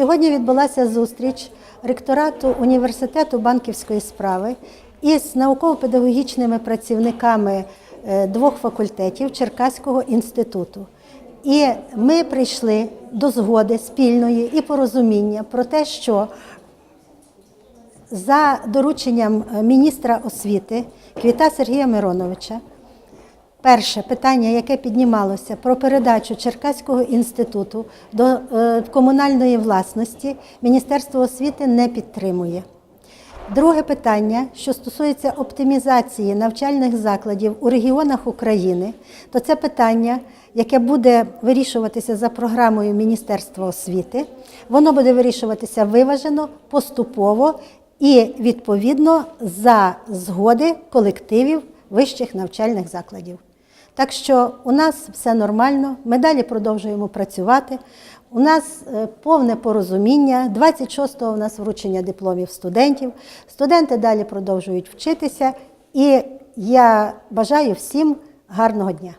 Сьогодні відбулася зустріч ректорату університету банківської справи із науково-педагогічними працівниками е, двох факультетів Черкаського інституту. І ми прийшли до згоди спільної і порозуміння про те, що за дорученням е, міністра освіти Квіта Сергія Мироновича Перше питання, яке піднімалося про передачу Черкаського інституту до е, комунальної власності, Міністерство освіти не підтримує. Друге питання, що стосується оптимізації навчальних закладів у регіонах України, то це питання, яке буде вирішуватися за програмою Міністерства освіти. Воно буде вирішуватися виважено, поступово і відповідно за згоди колективів вищих навчальних закладів. Так що у нас все нормально, ми далі продовжуємо працювати. У нас е, повне порозуміння. 26-го у нас вручення дипломів студентів. Студенти далі продовжують вчитися. І я бажаю всім гарного дня.